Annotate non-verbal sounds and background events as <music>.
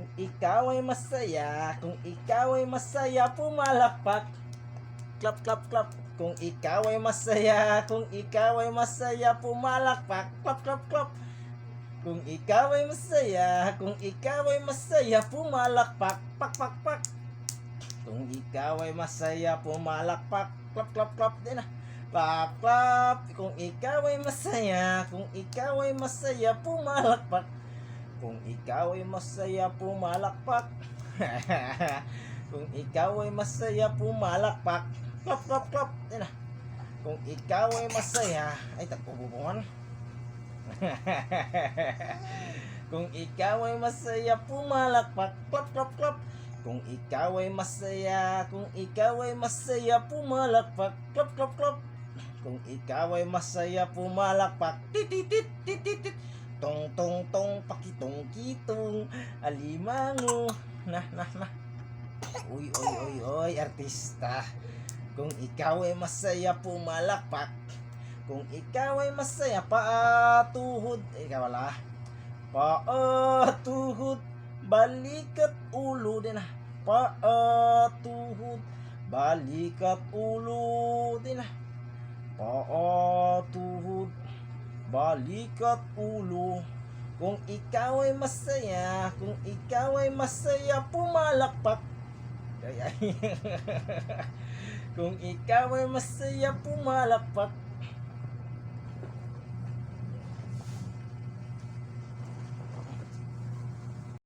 Kung ikaw ay masaya, kung ikaw ay masaya, pumalakpak. Clap, clap, clap. Kung ikaw ay masaya, kung ikaw ay masaya, pumalakpak. Clap, clap, clap. Kung ikaw ay masaya, kung ikaw ay masaya, pumalakpak. Pak, pak, pak. Kung ikaw ay masaya, pumalakpak. Clap, clap, clap. Din na. Clap, clap. Kung ikaw ay masaya, kung ikaw ay masaya, pumalakpak. Kung ikaw ay masaya, pumalakpak. <laughs> Kung ikaw ay masaya, pumalakpak. Clap, clap, clap. Yan na. Kung ikaw ay masaya, ay tagpupubungan. <laughs> Kung ikaw ay masaya, pumalakpak. Clap, clap, clap. Kung ikaw ay masaya, kung ikaw ay masaya, pumalakpak. Clap, clap, clap. Kung ikaw ay masaya, pumalakpak. Titit, titit, Tong, alimango. Nah, nah, nah. Uy, uy, uy, uy, artista. Kung ikaw ay masaya, pumalakpak. Kung ikaw ay masaya, paatuhod. Ikaw wala. Paatuhod. Balikat ulo din ah. Paatuhod. Balikat ulo din ah. Paatuhod. Balikat ulo. Kung ikaw ay masaya, kung ikaw ay masaya, pumalakpak. Ay, ay. <laughs> kung ikaw ay masaya, pumalakpak.